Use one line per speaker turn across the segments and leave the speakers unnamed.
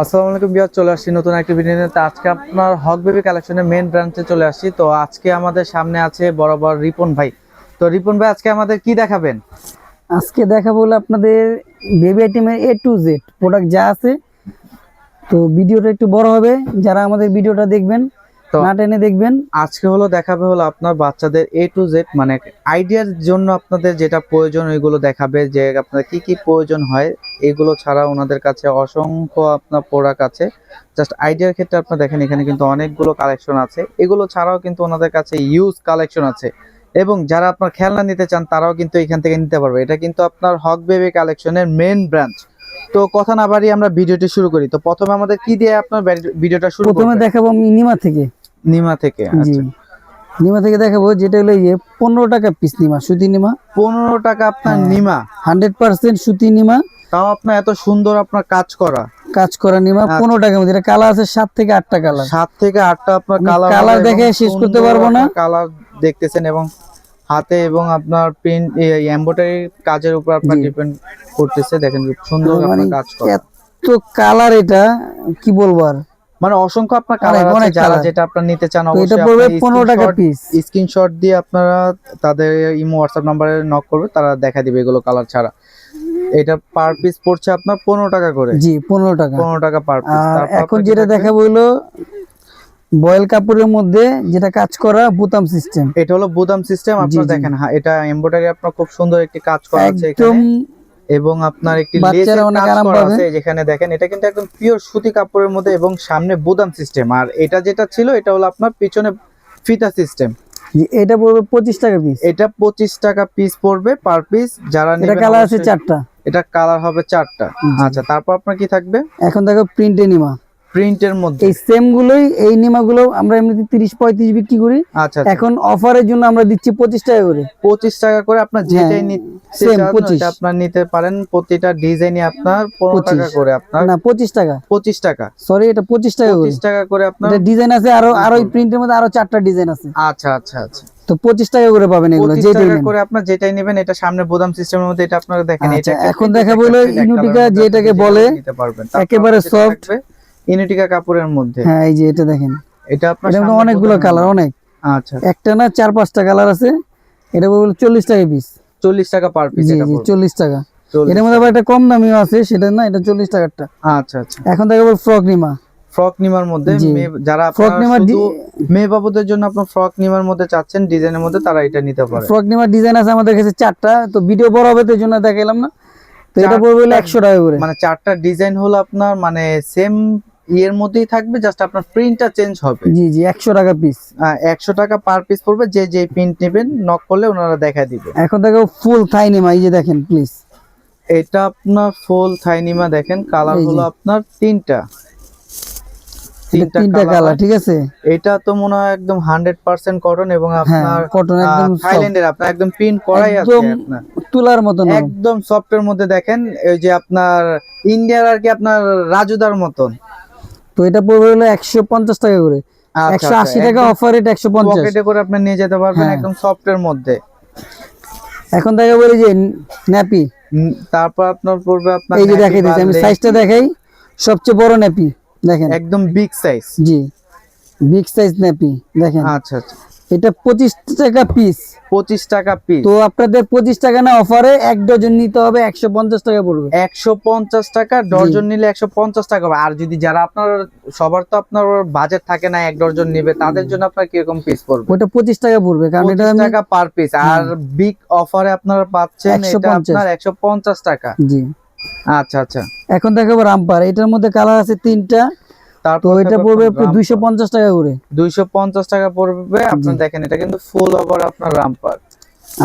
আসসালামু আলাইকুম বিয়ার চলে আসছি নতুন একটি ভিডিও নিয়ে। আজকে আপনার হক বেবি কালেকশনের মেন ব্রাঞ্চে চলে আসছি। তো আজকে আমাদের সামনে আছে বরাবর রিপন ভাই। তো রিপন ভাই, আজকে আমাদের কি দেখাবেন?
আজকে দেখাবো হলো আপনাদের বেবি আইটেমের এ টু জেড প্রোডাক্ট যা আছে। তো ভিডিওটা একটু বড় হবে, যারা আমাদের ভিডিওটা দেখবেন
তো-
না টেনে দেখবেন।
আজকে হলো দেখাবে হলো আপনার বাচ্চাদের এ টু জেড মানে আইডিয়ার জন্য আপনাদের যেটা প্রয়োজন ওইগুলো দেখাবে যে আপনাদের কি কি প্রয়োজন হয়। এগুলো ছাড়া ওনাদের কাছে অসংখ্য আপনার প্রোডাক্ট আছে। জাস্ট আইডিয়ার ক্ষেত্রে আপনার দেখেন এখানে কিন্তু অনেকগুলো কালেকশন আছে। এগুলো ছাড়াও কিন্তু ওনাদের কাছে ইউজ কালেকশন আছে। এবং যারা আপনার খেলনা নিতে চান তারাও কিন্তু এখান থেকে নিতে পারবে। এটা কিন্তু আপনার হক বেবি কালেকশনের মেন ব্রাঞ্চ তো কথা না বাড়িয়ে আমরা ভিডিওটি শুরু করি। তো প্রথমে আমাদের কি দিয়ে আপনার ভিডিওটা শুরু
প্রথমে দেখাবো আমি নিমা থেকে।
নিমা থেকে
জি।
আচ্ছা।
নিমা থেকে দেখাবো যেটা হলো এই যে পনেরো টাকা পিস নিমা সুতি নিমা।
পনেরো টাকা আপনার
হ্যাঁ।
নিমা।
হান্ড্রেড পার্সেন্ট সুতি নিমা।
তাও আপনার এত সুন্দর আপনার কাজ করা।
কাজ করা নিমা
আচ্ছা।
পনেরো টাকার মধ্যে। কালার আছে সাত থেকে আটটা কালার
সাত থেকে আটটা আপনার কালার
কালার দেখে শেষ করতে পারব না।
কালার দেখতেছেন এবং হাতে এবং আপনার প্রিন্ট এমব্রয়ডারি কাজের উপর আপনার ডিপেন্ড করতেছে। দেখেন সুন্দর
মানে
আপনার কাজ করা।
এত কালার এটা কি বলব আর?
মানে অসংখ্য আপনার কালার আছে যারা যেটা আপনার নিতে চান
তো এটা পড়বে
আপনি
পনেরো টাকা পিস
স্ক্রিনশট দিয়ে আপনারা তাদের ইমো হোয়াটসঅ্যাপ নাম্বারে নক করবে তারা দেখা দিবে এগুলো কালার ছাড়া। এটা পার পিস পড়ছে আপনার পনেরো টাকা করে।
জি পনেরো টাকা।
পনেরো টাকা পার পিস
আর এখন যেটা দেখাবো হলো বয়েল কাপড়ের মধ্যে যেটা কাজ করা বুতাম সিস্টেম
এটা হলো বুদাম সিস্টেম আপনারা দেখেন হ্যাঁ এটা এমব্রয়ডারি আপনার খুব সুন্দর একটি কাজ করা আছে
একদম
এখানে। এবং আপনার একটি লেসের কাজ করা আছে যেখানে দেখেন এটা কিন্তু একদম পিওর সুতি কাপড়ের মধ্যে এবং সামনে বোদাম সিস্টেম আর এটা যেটা ছিল এটা হলো আপনার পিছনে ফিতা সিস্টেম
এটা পড়বে পঁচিশ টাকা পিস
এটা পঁচিশ টাকা পিস পড়বে পার পিস যারা
এটা কালার আছে চারটা।
এটা কালার হবে চারটা। আচ্ছা তারপর আপনার কি থাকবে?
এখন দেখো প্রিন্টে নিমা
প্রিন্টের মধ্যে?
এই সেম গুলোই এই নিমা গুলো আমরা এমনিতে তিরিশ পঁয়ত্রিশ বিক্রি করি।
আচ্ছা
এখন অফারের জন্য আমরা দিচ্ছি পঁচিশ টাকা করে।
পঁচিশ টাকা করে আপনার যেটাই
হ্যাঁ,
নিতে
25
ওইটা আপনার নিতে পারেন। প্রতিটা ডিজাইনই আপনার পনেরো টাকা করে আপনার।
না পঁচিশ টাকা।
পঁচিশ টাকা।
সরি এটা পঁচিশ টাকা করে।
পঁচিশ টাকা করে আপনার
এটা ডিজাইন আছে আরও আরও প্রিন্টের মধ্যে আরও চারটা ডিজাইন আছে।
আচ্ছা আচ্ছা আচ্ছা।
তো পঁচিশ টাকা করে পাবেন এগুলো যেটাই
টাকা করে আপনার যেটাই নেবেন এটা সামনে বোদাম সিস্টেমের মধ্যে এটা আপনারা দেখেন।
আচ্ছা,
এটা
এখন
print, এক
ইনুটিকা যেটাকে বলে একেবারে।
থাকবে, ইনুটিকা কাপড়ের মধ্যে?
হ্যাঁ এই যে এটা দেখেন।
এটা আপনার
অনেকগুলো কালার অনেক।
আচ্ছা
একটা না চার পাঁচটা কালার আছে। এটা বলব চল্লিশ টাকা পিস
চল্লিশ টাকা পার পিস।
চল্লিশ টাকা।
40
এটার মধ্যে আবার একটা কম দামিও আছে সেটা না এটা চল্লিশ টাকারটা।
আচ্ছা আচ্ছা।
এখন দেখাবো ফ্রক নিমা।
ফ্রক নিমার মধ্যে। যারা
ফ্রক নিমার
মেয়ে বাবুদের জন্য আপনার ফ্রক নিমার মধ্যে চাচ্ছেন ডিজাইনের মধ্যে তারা এটা নিতে পারে।
ফ্রক নিমার ডিজাইন আছে আমাদের কাছে চারটা তো ভিডিও বড় হবে তো জন্য দেখাইলাম না। তো এটা পড়বে হলো
চারটা-
একশো টাকা করে।
মানে চারটা ডিজাইন হলো আপনার মানে সেম ইয়ের মধ্যেই থাকবে জাস্ট আপনার প্রিন্টটা চেঞ্জ হবে।
জি জি একশো টাকা পিস
একশো টাকা পার পিস পড়বে যে যে প্রিন্ট নেবেন নক করলে ওনারা দেখা দিবে।
এখন দেখাবো ফুল থাইনিমা এই যে দেখেন প্লিজ
এটা আপনার ফুল থাইনিমা দেখেন কালার হলো আপনার তিনটা। তিনটা কালার
ঠিক আছে?
এটা তো মনে হয় একদম হান্ড্রেড পার্সেন্ট কটন এবং
হ্যাঁ
আপনার
কটন একদম
থাইল্যান্ডের আপনার একদম প্রিন্ট করাই আছে আপনার।
তুলার মতো।
একদম সফটের মধ্যে দেখেন এই যে আপনার ইন্ডিয়ার আর কি আপনার রাজুদার মতন।
তো এটা পড়বে হলো একশো পঞ্চাশ টাকা করে।
আচ্ছা,
একশো আশি টাকা অফার রেট একশো পঞ্চাশ।
করে আপনি নিয়ে যেতে পারবেন
একদম
একদম সফটের মধ্যে।
এখন দেখে বলি যে ন্যাপি
তারপর আপনার পড়বে আপনার
এই যে দেখাই দিচ্ছি আমি সাইজটা দেখাই। সবচেয়ে বড় ন্যাপি দেখেন।
একদম বিগ সাইজ
জি। বিগ সাইজ ন্যাপি দেখেন।
আচ্ছা আচ্ছা।
এটা পঁচিশ টাকা পিস
পঁচিশ টাকা পিস
তো আপনাদের পঁচিশ টাকা না অফারে এক ডজন নিতে হবে একশো পঞ্চাশ টাকা পড়বে।
একশো পঞ্চাশ টাকা ডর্জন নিলে একশো পঞ্চাশ টাকা আর যদি যারা আপনার সবার তো আপনার বাজেট থাকে না এক ডর্জন নিবে তাদের জন্য আপনার কীরকম পিস পড়বে?
ওটা পঁচিশ টাকা পড়বে কারণ এটা
টাকা পার পিস আর বিগ অফারে আপনারা পাচ্ছেন এটা
150
আপনার একশো পঞ্চাশ টাকা।
জি।
আচ্ছা আচ্ছা।
এখন দেখাবো রামপার এটার মধ্যে কালার আছে তিনটা। তো
তারপর
এটা পড়বে দুইশো পঞ্চাশ টাকা করে।
দুইশো পঞ্চাশ টাকা পড়বে আপনার দেখেন এটা কিন্তু ফুল ওভার আপনার রামপার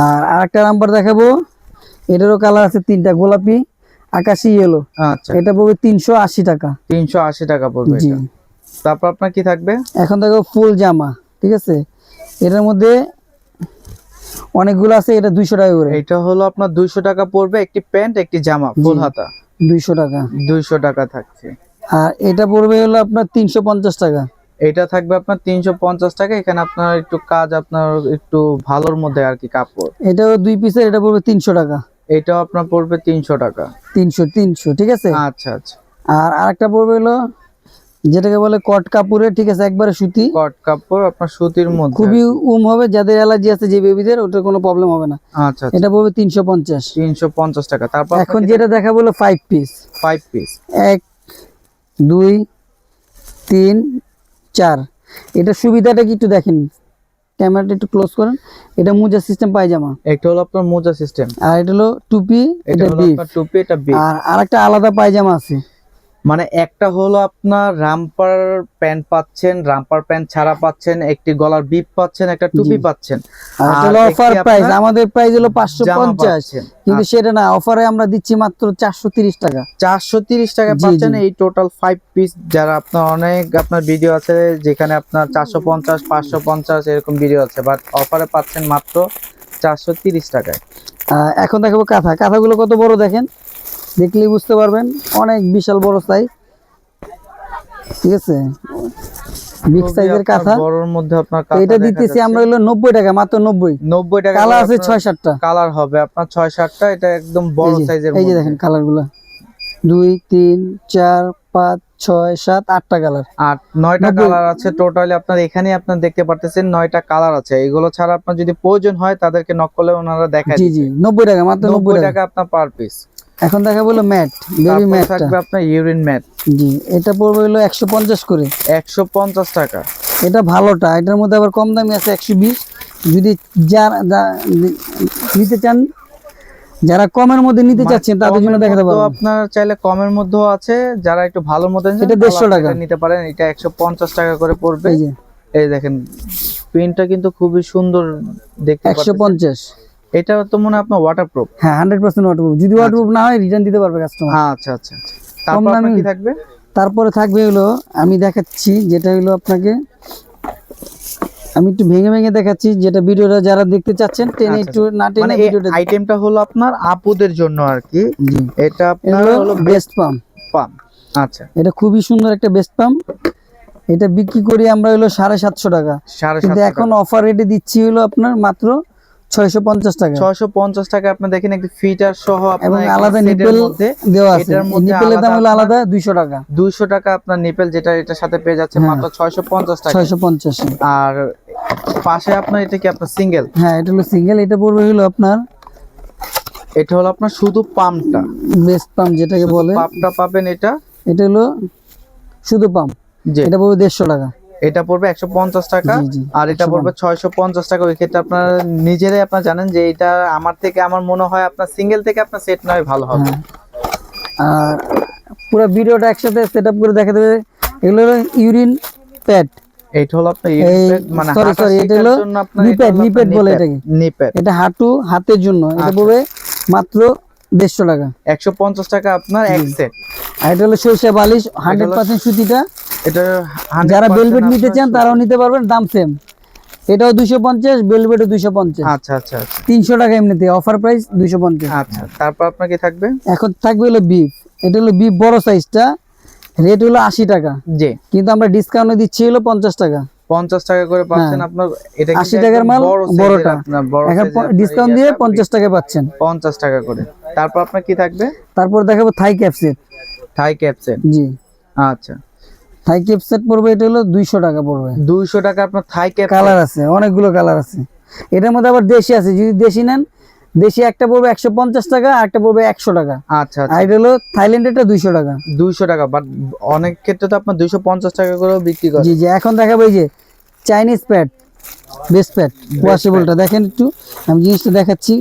আর আরেকটা রামপার দেখাবো। এটারও কালার আছে তিনটা গোলাপি আকাশি ইয়েলো
আচ্ছা।
এটা পড়বে তিনশো আশি টাকা।
তিনশো আশি টাকা পড়বে এটা। তারপর আপনার কি থাকবে?
এখন দেখো ফুল জামা ঠিক আছে? এটার মধ্যে অনেকগুলো আছে এটা দুইশো টাকা করে।
এটা হলো আপনার দুইশো টাকা পড়বে একটি প্যান্ট একটি জামা ফুল হাতা।
দুইশো টাকা।
দুইশো টাকা থাকছে।
আর এটা পড়বে হলো আপনার তিনশো পঞ্চাশ টাকা।
এটা থাকবে আপনার তিনশো পঞ্চাশ টাকা এখানে আপনার একটু কাজ আপনার একটু ভালোর মধ্যে আর কি কাপড়।
এটাও দুই পিসের এটা পড়বে তিনশো টাকা।
এটাও আপনার পড়বে তিনশো টাকা।
তিনশো তিনশো ঠিক আছে?
আচ্ছা আচ্ছা।
আর আরেকটা পড়বে হলো যেটাকে বলে কট কাপুরে ঠিক আছে একবারে সুতি।
কট কাপড় আপনার সুতির মধ্যে।
খুবই উম হবে যাদের অ্যালার্জি আছে যে বেবিদের ওটার কোনো প্রবলেম হবে না।
আচ্ছা
এটা পড়বে তিনশো পঞ্চাশ।
তিনশো পঞ্চাশ টাকা। তারপর
এখন যেটা দেখা বলো ফাইভ পিস
ফাইভ পিস
এক দুই তিন চার। এটা সুবিধাটা কি একটু দেখেন। ক্যামেরাটা একটু ক্লোজ করেন। এটা মোজা সিস্টেম পায়জামা।
একটা হলো আপনার মোজা সিস্টেম
আর এটা হলো টুপি
এটা টুপি এটা
আর আরেকটা আলাদা পায়জামা আছে।
মানে একটা হলো আপনার রামপার প্যান্ট পাচ্ছেন রামপার প্যান্ট ছাড়া পাচ্ছেন একটি গলার বিপ পাচ্ছেন একটা টুপি পাচ্ছেন।
অফার প্রাইস আমাদের প্রাইস হলো পাঁচশো
জামা
পঞ্চাশ।
পাচ্ছেন।
কিন্তু সেটা না অফারে আমরা দিচ্ছি মাত্র চারশো তিরিশ টাকা।
চারশো তিরিশ টাকা পাচ্ছেন এই টোটাল ফাইভ পিস যারা আপনার অনেক আপনার ভিডিও আছে যেখানে আপনার চারশো পঞ্চাশ পাঁচশো পঞ্চাশ এরকম ভিডিও আছে বাট অফারে পাচ্ছেন মাত্র চারশো তিরিশ টাকায়।
আহ, এখন দেখাবো কাঁথা। কাঁথাগুলো কত বড় দেখেন? দেখলেই বুঝতে পারবেন অনেক বিশাল বড় সাইজ ঠিক আছে? বিগ সাইজের কাঁথা।
বড়র মধ্যে আপনার
তো এটা দিতেছি আমরা হলো নব্বই টাকা মাত্র নব্বই।
নব্বই টাকা
কালার আছে
কালার হবে আপনার এটা একদম বড় সাইজের
এই যে দেখেন
আছে টোটালি আপনার এখানে আপনার দেখতে পারতেছেন নয়টা কালার আছে। এগুলো ছাড়া আপনার যদি প্রয়োজন হয় তাদেরকে নক করলে ওনারা দেখায়
জি টাকা মাত্র নব্বই
নব্বই
টাকা।
টাকা আপনার পার পিস
এখন দেখা বলো ম্যাট বেবি ম্যাটটা।
থাকবে আপনার ইউরিন ম্যাট
জি এটা পড়বে হলো একশো পঞ্চাশ করে।
একশো পঞ্চাশ টাকা।
এটা ভালোটা এটার মধ্যে আবার কম দামি আছে একশো বিশ। যদি যারা নিতে চান যারা কমের মধ্যে নিতে চাচ্ছেন তাদের জন্য দেখাতে পারব।
আপনার চাইলে কমের মধ্যেও আছে যারা একটু ভালো মধ্যে নিতে
এটা 150 টাকা।
নিতে পারেন এটা একশো পঞ্চাশ টাকা করে পড়বে।
এই যে।
এই দেখেন প্রিন্টটা কিন্তু খুবই সুন্দর দেখতে
একশো পঞ্চাশ।
এটা তো মনে হয় আপনার ওয়াটারপ্রুফ
হ্যাঁ হান্ড্রেড পার্সেন্ট ওয়াটারপ্রুফ যদি ওয়াটারপ্রুফ না হয় রিটার্ন দিতে পারবে কাস্টমার
আচ্ছা আচ্ছা আচ্ছা। তারপর আপনার কি থাকবে?
তারপরে থাকবে হলো আমি দেখাচ্ছি যেটা হলো আপনাকে। আমি একটু ভেঙে ভেঙে দেখাচ্ছি যেটা ভিডিওটা যারা দেখতে চাচ্ছেন টেনে
আচ্ছা,
একটু না টেনে
মানে
ভিডিওটা
আইটেমটা হলো আপনার আপুদের জন্য আর কি। এটা আপনার
হলো বেস্ট পাম্প
পাম্প আচ্ছা।
এটা খুবই সুন্দর একটা বেস্ট পাম্প এটা বিক্রি করি আমরা হলো সাড়ে সাতশো টাকা। কিন্তু এখন অফার রেটে দিচ্ছি হলো আপনার মাত্র ছয়শো পঞ্চাশ টাকা।
ছয়শো পঞ্চাশ টাকা আপনি দেখেন একটি ফিটার সহ
এবং
আপনার
আলাদা নিপেল দেওয়া আছে। নিপেলের দাম হলো
আলাদা
আলাদা দুইশো টাকা।
দুইশো টাকা আপনার নিপেল যেটা এটার সাথে পেয়ে যাচ্ছে
হ্যাঁ।
মাত্র টাকা। আর পাশে আপনার এটা কি আপনার সিঙ্গেল
হ্যাঁ এটা হলো সিঙ্গেল এটা পড়বে হলো আপনার
এটা হলো আপনার শুধু পাম্পটা।
বেস্ট পাম্প যেটাকে বলে।
পাম্পটা পাবেন এটা?
এটা হলো শুধু পাম্প এটা পড়বে দেড়শো টাকা।
এটা পড়বে একশো পঞ্চাশ টাকা আর এটা পড়বে ছয়শো পঞ্চাশ টাকা। ওই ক্ষেত্রে আপনার নিজেরাই আপনার জানেন যে এটা আমার থেকে আমার মনে হয় আপনার সিঙ্গেল থেকে আপনার সেট নয় ভালো হবে।
হ্যাঁ। আর পুরো ভিডিওটা একসাথে সেট আপ করে দেখা দেবে এগুলো হলো ইউরিন প্যাড
এইটা হলো আপনার
এই,
মানে হাঁটা
sorry, এটা হলো
এটা
বলে এটাকে। এটা হাঁটু হাতের জন্য। এটা
আচ্ছা।
পড়বে মাত্র দেড়শো টাকা।
একশো পঞ্চাশ টাকা আপনার এক সেট
আর এটা হলো সরিষা বালিশ হান্ড্রেড পার্সেন্ট সুতিটা।
এটা
যারা বেলভেট নিতে চান তারাও নিতে পারবেন দাম সেম এটাও দুশো পঞ্চাশ বেলভেটও দুশো পঞ্চাশ।
আচ্ছা আচ্ছা আচ্ছা।
তিনশো টাকা এমনিতে অফার প্রাইস দুশো পঞ্চাশ।
আচ্ছা তারপর আপনার থাকবে?
এখন থাকবে হলো বিফ এটা হলো বিফ বড় সাইজটা রেট হলো আশি টাকা।
জি।
কিন্তু আমরা ডিসকাউন্টে দিচ্ছি হলো পঞ্চাশ টাকা।
পঞ্চাশ টাকা করে পাচ্ছেন আপনার এটা
80 টাকার মাল, বড়টা। এখন ডিসকাউন্ট দিয়ে পঞ্চাশ টাকা পাচ্ছেন।
পঞ্চাশ টাকা করে। তারপর আপনার কি থাকবে?
তারপর দেখাবো থাই ক্যাপসেট
থাই ক্যাপসেন
জি।
আচ্ছা।
থাই ক্যাপসেট পড়বে এটা হলো দুইশো টাকা পড়বে
দুইশো টাকা আপনার থাই ক্যাপসেন
কালার আছে অনেকগুলো কালার আছে। এটার মধ্যে আবার দেশি আছে যদি দেশি নেন দেশি একটা পড়বে একশো পঞ্চাশ টাকা আর একটা পড়বে একশো টাকা।
আচ্ছা
আর
আচ্ছা
এটা হলো থাইল্যান্ডেরটা দুইশো টাকা।
দুইশো টাকা বাট অনেক ক্ষেত্রে তো আপনার দুইশো পঞ্চাশ টাকা করেও বিক্রি করে
জি জি এখন দেখাবো এই যে চাইনিজ প্যাড বেস্ট প্যাড ওয়াশেবলটা দেখেন একটু আমি জিনিসটা দেখাচ্ছি।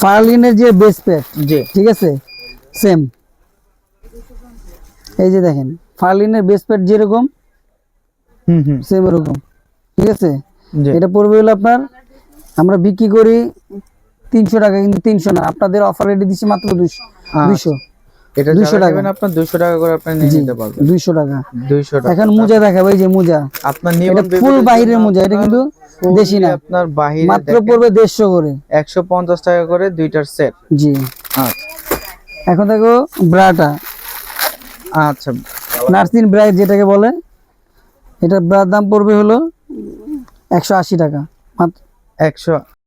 ফার্লিনের যে বেস্ট প্যাড
জি।
ঠিক আছে? সেম এই যে দেখেন ফার্লিনের বেস প্যাড যেরকম
হুম হুম।
সেম এরকম ঠিক আছে? এটা পড়বে হলো আপনার আমরা বিক্রি করি তিনশো টাকা কিন্তু তিনশো না আপনাদের অফার রেটে দিচ্ছি মাত্র দুশো দুইশো।
এটা
200 টাকা।
টাকা আপনার দুইশো টাকা করে আপনি নিয়ে নিতে পারবেন।
দুইশো টাকা।
দুইশো টাকা।
এখন মোজা দেখাবো এই যে মোজা।
আপনার
এটা ফুল বাহিরের মোজা এটা কিন্তু দেশি না।
আপনার বাহিরে
মাত্র পড়বে দেড়শো করে।
একশো পঞ্চাশ টাকা করে দুইটার সেট
জি।
আচ্ছা।
এখন দেখো ব্রাটা।
আচ্ছা
নার্সিং ব্রাইট যেটাকে বলে এটা ব্রার দাম পড়বে হলো একশো আশি টাকা, মাত্র।
একশো